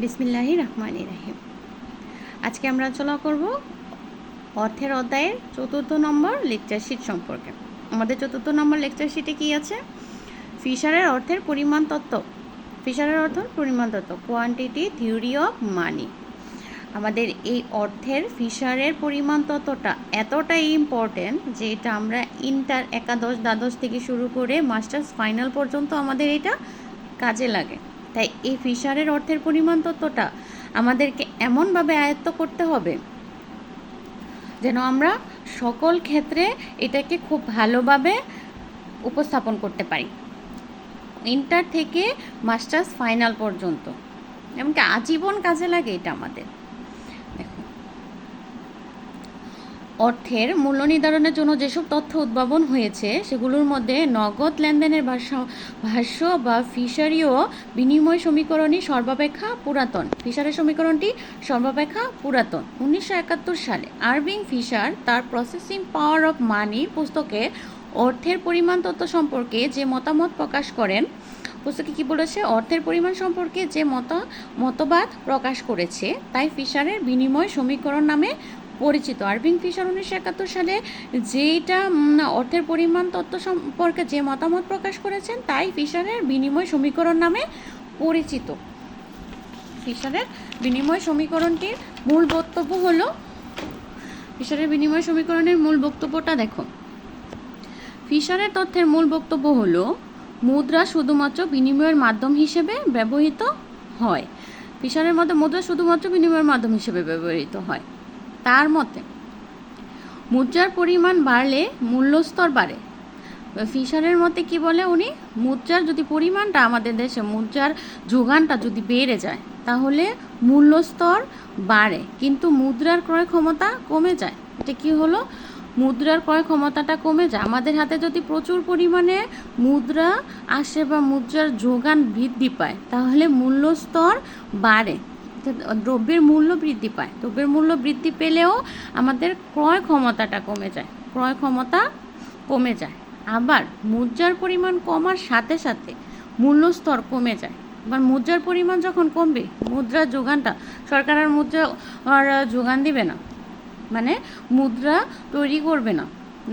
বিসমিল্লাহি রহমান রাহিম। আজকে আমরা আলোচনা করব অর্থের অধ্যায়ের চতুর্থ নম্বর লেকচার শিট সম্পর্কে। আমাদের চতুর্থ নম্বর লেকচার শিটে কী আছে? ফিশারের অর্থের পরিমাণ তত্ত্ব। ফিশারের অর্থের পরিমাণ তত্ত্ব কোয়ান্টিটি থিওরি অফ মানি আমাদের এই অর্থের ফিশারের পরিমাণ তত্ত্বটা এতটাই ইম্পর্টেন্ট যে এটা আমরা ইন্টার একাদশ দ্বাদশ থেকে শুরু করে মাস্টার্স ফাইনাল পর্যন্ত আমাদের এটা কাজে লাগে। তাই এই ফিশারের অর্থের পরিমাণ তত্ত্বটা আমাদেরকে এমনভাবে আয়ত্ত করতে হবে যেন আমরা সকল ক্ষেত্রে এটাকে খুব ভালোভাবে উপস্থাপন করতে পারি। ইন্টার থেকে মাস্টার্স ফাইনাল পর্যন্ত। এমনকি আজীবন কাজে লাগে এটা আমাদের দেখো অর্থের মূল্য নির্ধারণের জন্য যেসব তথ্য উদ্ভাবন হয়েছে, সেগুলোর মধ্যে নগদ লেনদেনের ভাষ্য ভাষ্য বা ফিশারিও বিনিময় সমীকরণই সর্বাপেক্ষা পুরাতন। ফিশারের সমীকরণটি সর্বাপেক্ষা পুরাতন। উনিশশো একাত্তর সালে আরবিং ফিশার তার প্রসেসিং পাওয়ার অফ মানি পুস্তকে অর্থের পরিমাণ তত্ত্ব সম্পর্কে যে মতামত প্রকাশ করেন, পুস্তকে কি বলেছে? অর্থের পরিমাণ সম্পর্কে যে মত মতবাদ প্রকাশ করেছে, তাই ফিশারের বিনিময় সমীকরণ নামে পরিচিত। আরবিং ফিশার উনিশশো একাত্তর সালে যেটা অর্থের পরিমাণ তত্ত্ব সম্পর্কে যে মতামত প্রকাশ করেছেন, তাই ফিশারের বিনিময় সমীকরণ নামে পরিচিত। ফিশারের বিনিময় সমীকরণটির মূল বক্তব্য হলো, ফিশারের বিনিময় সমীকরণের মূল বক্তব্যটা দেখো। ফিশারের তথ্যের মূল বক্তব্য হলো, মুদ্রা শুধুমাত্র বিনিময়ের মাধ্যম হিসেবে ব্যবহৃত হয়। ফিশারের মতে মুদ্রা শুধুমাত্র বিনিময়ের মাধ্যম হিসেবে ব্যবহৃত হয়। তার মতে, মুদ্রার পরিমাণ বাড়লে মূল্যস্তর বাড়ে। ফিশারের মতে কি বলে উনি? মুদ্রার যদি পরিমাণটা আমাদের দেশে, মুদ্রার যোগানটা যদি বেড়ে যায়, তাহলে মূল্যস্তর বাড়ে, কিন্তু মুদ্রার ক্রয় ক্ষমতা কমে যায়। এটা কি হলো? মুদ্রার ক্রয় ক্ষমতাটা কমে যায়। আমাদের হাতে যদি প্রচুর পরিমাণে মুদ্রা আসে বা মুদ্রার যোগান বৃদ্ধি পায়, তাহলে মূল্যস্তর বাড়ে। দ্রব্যের মূল্য বৃদ্ধি পায়। দ্রব্যের মূল্য বৃদ্ধি পেলেও আমাদের ক্রয় ক্ষমতাটা কমে যায়। ক্রয় ক্ষমতা কমে যায়। আবার মুদ্রার পরিমাণ কমার সাথে সাথে মূল্যস্তর কমে যায়। এবার মুদ্রার পরিমাণ যখন কমবে মুদ্রার যোগানটা, সরকার আর মুদ্রা যোগান দিবে না। মানে মুদ্রা তৈরি করবে না।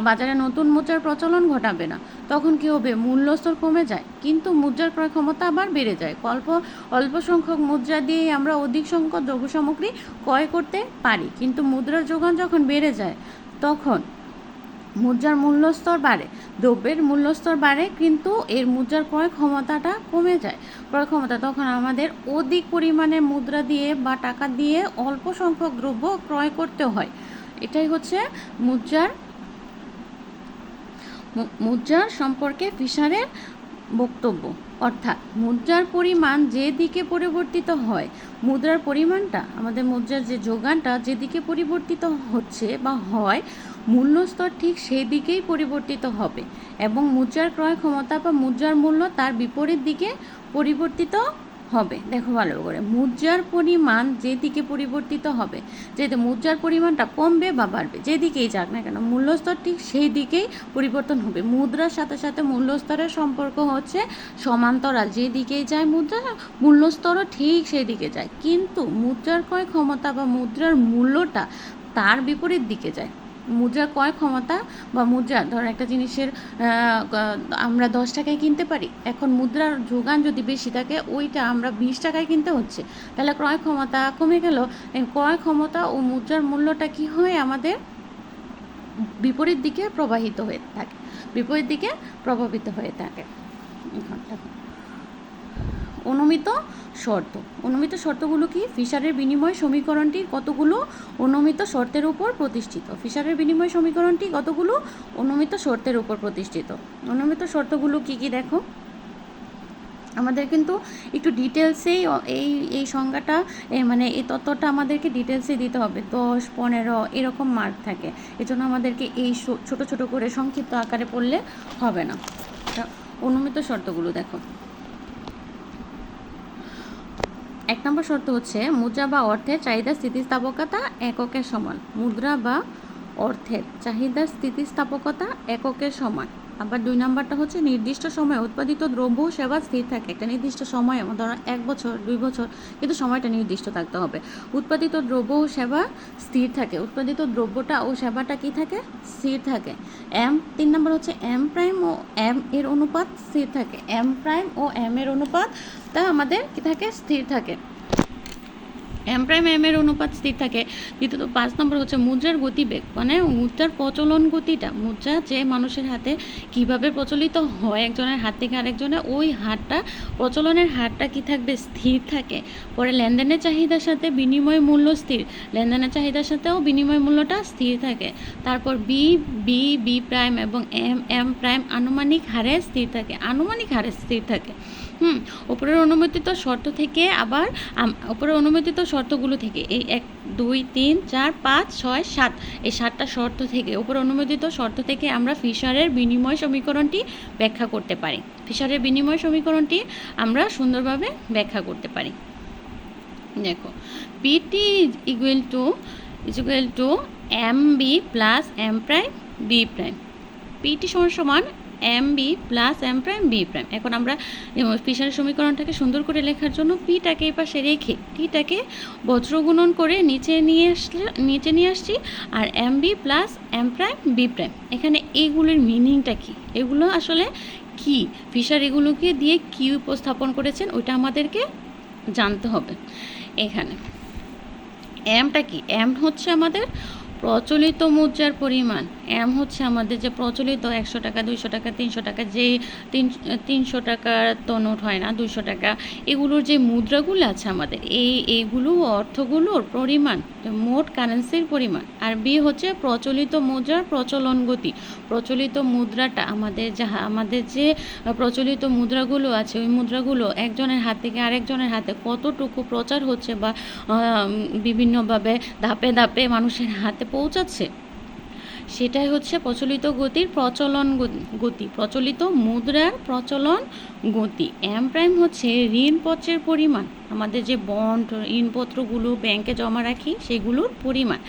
বাজারে নতুন মুদ্রার প্রচলন ঘটাবে না। তখন কী হবে? মূল্যস্তর কমে যায়। কিন্তু মুদ্রার ক্রয় ক্ষমতা আবার বেড়ে যায়। অল্প অল্প সংখ্যক মুদ্রা দিয়েই আমরা অধিক সংখ্যক দ্রব্য সামগ্রী ক্রয় করতে পারি। কিন্তু মুদ্রার যোগান যখন বেড়ে যায়, তখন মুদ্রার মূল্যস্তর বাড়ে। দ্রব্যের মূল্যস্তর বাড়ে, কিন্তু এর মুদ্রার ক্রয় ক্ষমতাটা কমে যায়। ক্রয় ক্ষমতা তখন আমাদের অধিক পরিমাণে মুদ্রা দিয়ে বা টাকা দিয়ে অল্প সংখ্যক দ্রব্য ক্রয় করতে হয়। এটাই হচ্ছে মুদ্রার মুদ্রার সম্পর্কে ফিশারের বক্তব্য। অর্থাৎ, মুদ্রার পরিমাণ যে দিকে পরিবর্তিত হয়, মুদ্রার পরিমাণটা, আমাদের মুদ্রার যে যোগানটা যেদিকে পরিবর্তিত হচ্ছে বা হয়, মূল্যস্তর ঠিক সেই দিকেই পরিবর্তিত হবে এবং মুদ্রার ক্রয় ক্ষমতা বা মুদ্রার মূল্য তার বিপরীত দিকে পরিবর্তিত হবে। দেখো ভালো করে। মুদ্রার পরিমাণ যেদিকে পরিবর্তিত হবে, যেহেতু মুদ্রার পরিমাণটা কমবে বা বাড়বে, যেদিকেই যাক না কেন মূল্যস্তর ঠিক সেই দিকেই পরিবর্তন হবে। মুদ্রার সাথে সাথে মূল্যস্তরের সম্পর্ক হচ্ছে সমান্তরাল। যেদিকেই যায় মুদ্রা মূল্যস্তরও ঠিক সেই দিকে যায়। কিন্তু মুদ্রার ক্রয় ক্ষমতা বা মুদ্রার মূল্যটা তার বিপরীত দিকে যায়। মুদ্রা ক্রয় ক্ষমতা বা মুদ্রা ধর একটা জিনিসের আমরা দশ টাকায় কিনতে পারি, এখন মুদ্রার যোগান যদি বেশি থাকে, ওইটা আমরা বিশ টাকায় কিনতে হচ্ছে তাহলে ক্রয় ক্ষমতা কমে গেল ক্রয় ক্ষমতা ও মুদ্রার মূল্যটা কি হয় আমাদের বিপরীত দিকে প্রবাহিত হয়ে থাকে, বিপরীত দিকে প্রভাবিত হয়ে থাকে। অনুমিত শর্ত। অনুমিত শর্তগুলো কি? ফিশারের বিনিময় সমীকরণটি কতগুলো অনুমিত শর্তের উপর প্রতিষ্ঠিত? ফিশারের বিনিময় সমীকরণটি কতগুলো অনুমিত শর্তের উপর প্রতিষ্ঠিত? অনুমিত শর্তগুলো কি কি দেখো? আমাদের কিন্তু একটু ডিটেলসেই এই এই সংজ্ঞাটা মানে এই তত্ত্বটা আমাদেরকে ডিটেলসে দিতে হবে। দশ, পনেরো, এরকম মার্ক থাকে। এজন্য আমাদেরকে এই ছোট ছোট করে সংক্ষিপ্ত আকারে পড়লে হবে না। অনুমিত শর্তগুলো দেখো। এক নম্বর শর্ত হচ্ছে মুদ্রা বা অর্থের চাহিদা স্থিতিস্থাপকতা এককের সমান। মুদ্রা বা অর্থের চাহিদা স্থিতিস্থাপকতা এককের সমান। আবার দুই নাম্বারটা হচ্ছে নির্দিষ্ট সময়ে উৎপাদিত দ্রব্য সেবা স্থির থাকে। একটা নির্দিষ্ট সময়ে, ধরো এক বছর, দুই বছর, কিন্তু সময়টা নির্দিষ্ট থাকতে হবে। উৎপাদিত দ্রব্য ও সেবা স্থির থাকে। উৎপাদিত দ্রব্যটা ও সেবাটা কি থাকে? স্থির থাকে। এম, তিন নম্বর হচ্ছে এম প্রাইম ও এম এর অনুপাত স্থির থাকে। এম প্রাইম ও এম এর অনুপাতটা আমাদের কি থাকে? স্থির থাকে। এম প্রাইম এম এর অনুপাত স্থির থাকে। দ্বিতীয়ত, পাঁচ নম্বর হচ্ছে মুদ্রার গতিবেগ। মানে মুদ্রার প্রচলন গতিটা, মুদ্রা যে মানুষের হাতে কীভাবে প্রচলিত হয় একজনের হাত থেকে আরেকজনের, ওই হারটা প্রচলনের হারটা কি থাকবে? স্থির থাকে। পরে লেনদেনের চাহিদার সাথে বিনিময় মূল্য স্থির। লেনদেনের চাহিদার সাথেও বিনিময় মূল্যটা স্থির থাকে। তারপর বি বি বি প্রাইম এবং এম এম প্রাইম আনুমানিক হারে স্থির থাকে। আনুমানিক হারে স্থির থাকে। হুম, উপরের অনুমোদিত শর্ত থেকে আবার উপরের অনুমোদিত শর্তগুলো থেকে, এই এক, দুই, তিন, চার, পাঁচ, ছয়, সাত, এই সাতটা শর্ত থেকে উপর অনুমোদিত শর্ত থেকে আমরা ফিশারের বিনিময় সমীকরণটি ব্যাখ্যা করতে পারি। ফিশারের বিনিময় সমীকরণটি আমরা সুন্দরভাবে ব্যাখ্যা করতে পারি। দেখো PT equal to equal to M B plus M prime B prime PT সমান সমান M B plus M prime B prime এখন আমরা ফিশারের সমীকরণটাকে সুন্দর করে লেখার জন্য পিটাকে এই পাশে রেখে টিটাকে বজ্রগুণন করে নিচে নিয়ে আসলে, নিচে নিয়ে আসছি আর M B plus M prime B prime এখানে এইগুলোর মিনিংটা কি? এগুলো আসলে কি? ফিশার এগুলোকে দিয়ে কি উপস্থাপন করেছেন? ওইটা আমাদেরকে জানতে হবে। এখানে এমটা কি? এম হচ্ছে আমাদের প্রচলিত মুদ্রার পরিমাণ এম হচ্ছে আমাদের যে প্রচলিত একশো টাকা, দুইশো টাকা, তিনশো টাকা যে তিন, তিনশো টাকার তো নোট হয় না, দুইশো টাকা, এগুলোর যে মুদ্রাগুলো আছে আমাদের, এই, এইগুলো অর্থগুলোর পরিমাণ, মোট কারেন্সির পরিমাণ, আর বি হচ্ছে প্রচলিত মুদ্রার প্রচলন গতি, প্রচলিত মুদ্রাটা আমাদের যাহা আমাদের যে প্রচলিত মুদ্রাগুলো আছে, ওই মুদ্রাগুলো একজনের হাত থেকে আরেকজনের হাতে কতটুকু প্রচার হচ্ছে বা বিভিন্নভাবে ধাপে ধাপে মানুষের হাতে পৌঁছাচ্ছে। সেটাই হচ্ছে প্রচলিত গতির প্রচলন গতি প্রচলিত মুদ্রার প্রচলন গতি। এম প্রাইম হচ্ছে ঋণপত্রের পরিমাণ। আমাদের যে বন্ড, ঋণপত্রগুলো ব্যাংকে জমা রাখি, সেগুলোর পরিমাণ।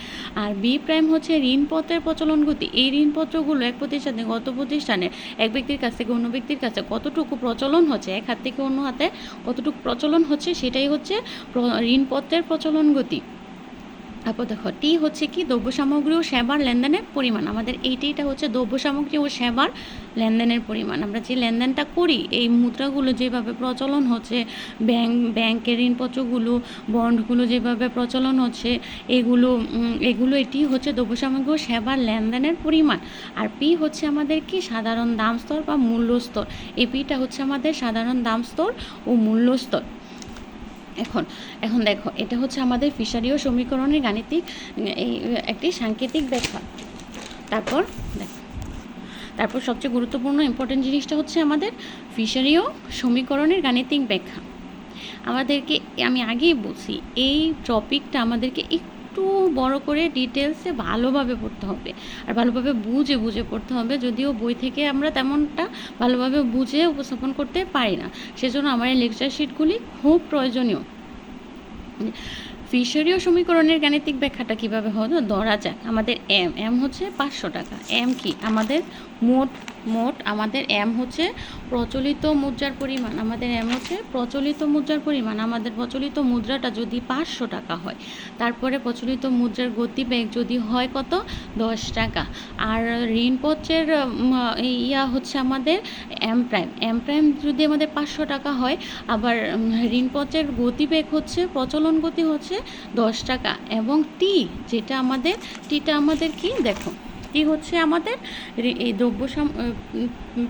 আর বি প্রাইম হচ্ছে ঋণপত্রের প্রচলন গতি। এই ঋণপত্রগুলো এক প্রতিষ্ঠানে, গত প্রতিষ্ঠানে এক ব্যক্তির কাছ থেকে অন্য ব্যক্তির কাছে কতটুকু প্রচলন হচ্ছে, এক হাত থেকে অন্য হাতে কতটুকু প্রচলন হচ্ছে, সেটাই হচ্ছে ঋণপত্রের প্রচলন গতি। তারপর দেখো, টি হচ্ছে কি? দ্রব্য সামগ্রী ও সেবার লেনদেনের পরিমাণ। আমাদের এইটিটা হচ্ছে দ্রব্য সামগ্রী ও সেবার লেনদেনের পরিমাণ। আমরা যে লেনদেনটা করি, এই মুদ্রাগুলো যেভাবে প্রচলন হচ্ছে ব্যাংক ব্যাংকের ঋণপত্রগুলো, বন্ডগুলো যেভাবে প্রচলন হচ্ছে, এগুলো এগুলো এটি হচ্ছে দ্রব্য সামগ্রী ও সেবার লেনদেনের পরিমাণ। আর পি হচ্ছে আমাদের কি? সাধারণ দাম স্তর বা মূল্যস্তর এই পিটা হচ্ছে আমাদের সাধারণ দাম স্তর ও মূল্য স্তর। এখন এখন দেখো, এটা হচ্ছে আমাদের ফিশারিও সমীকরণের গাণিতিক, এই একটি সাংকেতিক ব্যাখ্যা। তারপর দেখো, তারপর সবচেয়ে গুরুত্বপূর্ণ ইম্পর্টেন্ট জিনিসটা হচ্ছে আমাদের ফিশারিও সমীকরণের গাণিতিক ব্যাখ্যা। আমাদেরকে, আমি আগেই বলছি, এই টপিকটা আমাদেরকে একটু বড় করে ডিটেলসে ভালোভাবে পড়তে হবে। আর ভালোভাবে বুঝে বুঝে পড়তে হবে। যদিও বই থেকে আমরা তেমনটা ভালোভাবে বুঝে উপস্থাপন করতে পারি না। সেজন্য আমার এই লেকচার শিটগুলি খুব প্রয়োজনীয়। ফিশারীয় সমীকরণের গাণিতিক ব্যাখ্যাটা কীভাবে হলো? ধরা যাক, আমাদের এম এম হচ্ছে পাঁচশো টাকা। এম কি? আমাদের মোট মোট আমাদের এম হচ্ছে প্রচলিত মুদ্রার পরিমাণ। আমাদের এম হচ্ছে প্রচলিত মুদ্রার পরিমাণ। আমাদের প্রচলিত মুদ্রাটা যদি পাঁচশো টাকা হয়, তারপরে প্রচলিত মুদ্রার গতিবেগ যদি হয় কত? দশ টাকা। আর ঋণপত্রের ইয়া হচ্ছে আমাদের এম প্রাইম এম প্রাইম যদি আমাদের পাঁচশো টাকা হয়, আবার ঋণপত্রের গতিবেগ হচ্ছে, প্রচলন গতি হচ্ছে দশ টাকা। এবং টি যেটা আমাদের টিটা আমাদের কি? দেখো টি হচ্ছে আমাদের এই দ্রব্য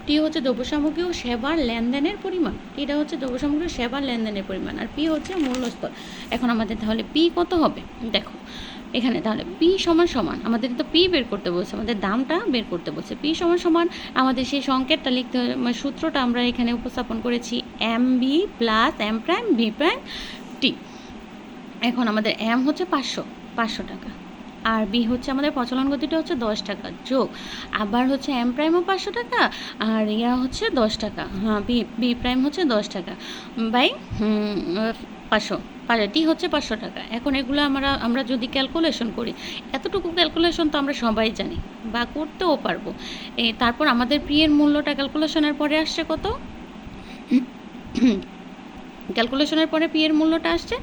টি হচ্ছে দ্রব্য সামগ্রী ও সেবার লেনদেনের পরিমাণ। এটা হচ্ছে দ্রব্য সামগ্রী সেবার লেনদেনের পরিমাণ আর পি হচ্ছে মূল্যস্তর এখন আমাদের তাহলে পি কত হবে? দেখো, এখানে তাহলে পি সমান সমান, আমাদের তো পি বের করতে বলছে, আমাদের দামটা বের করতে বলছে। পি সমান সমান, আমাদের সেই সংকেতটা লিখতে মানে সূত্রটা আমরা এখানে উপস্থাপন করেছি M B plus M prime B prime টি। এখন আমাদের এম হচ্ছে পাঁচশো পাঁচশো টাকা। আর বি হচ্ছে আমাদের প্রচলন গতিটা হচ্ছে দশ টাকা, যোগ। আবার হচ্ছে এম প্রাইমও পাঁচশো টাকা, আর ইয়া হচ্ছে দশ টাকা। হ্যাঁ বি বি প্রাইম হচ্ছে দশ টাকা। বাই পাঁচশো। টি হচ্ছে পাঁচশো টাকা। এখন এগুলো আমরা আমরা যদি ক্যালকুলেশন করি, এতটুকু ক্যালকুলেশন তো আমরা সবাই জানি, বা করতেও পারব। তারপর আমাদের প্রিয়ের মূল্যটা ক্যালকুলেশনের পরে আসছে কত? ক্যালকুলেশনের পরে পি এর মূল্যটা আসছে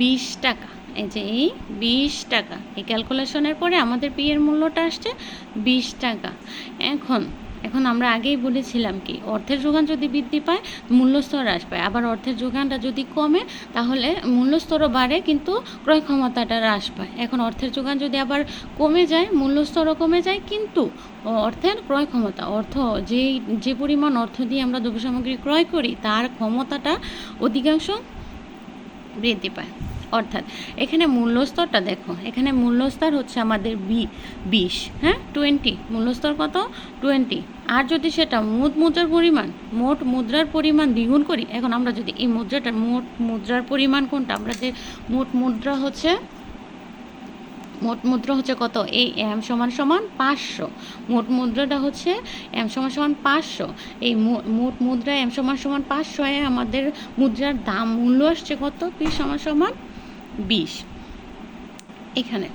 বিশ টাকা। এই যে এই বিশ টাকা। এই ক্যালকুলেশনের পরে আমাদের পি এর মূল্যটা আসছে বিশ টাকা। এখন এখন আমরা আগেই বলেছিলাম কি, অর্থের যোগান যদি বৃদ্ধি পায় মূল্যস্তর হ্রাস পায় আবার অর্থের যোগানটা যদি কমে, তাহলে মূল্যস্তরও বাড়ে, কিন্তু ক্রয় ক্ষমতাটা হ্রাস পায়। এখন অর্থের যোগান যদি আবার কমে যায় মূল্যস্তরও কমে যায়, কিন্তু অর্থের ক্রয় ক্ষমতা, অর্থ যেই, যে পরিমাণ অর্থ দিয়ে আমরা দ্রব্য সামগ্রী ক্রয় করি, তার ক্ষমতাটা অধিকাংশ বৃদ্ধি পায়। অর্থাৎ এখানে মূল্যস্তরটা দেখো, এখানে মূল্যস্তর হচ্ছে আমাদের বি, বিশ হ্যাঁ? টোয়েন্টি মূল্যস্তর কত? টোয়েন্টি আর যদি সেটা মোট মুদ্রার পরিমাণ, মোট মুদ্রার পরিমাণ দ্বিগুণ করি, এখন আমরা যদি এই মুদ্রাটা, মোট মুদ্রার পরিমাণ কোনটা, আমরা যে মোট মুদ্রা হচ্ছে, মোট মুদ্রা হচ্ছে কত? এই এম সমান সমান পাঁচশো, মোট মুদ্রাটা হচ্ছে এম সমান সমান পাঁচশো, এই মোট মুদ্রা এম সমান সমান পাঁচশো এ আমাদের মুদ্রার দাম, মূল্য আসছে কত? পি সমান সমান বিশ। এখানে।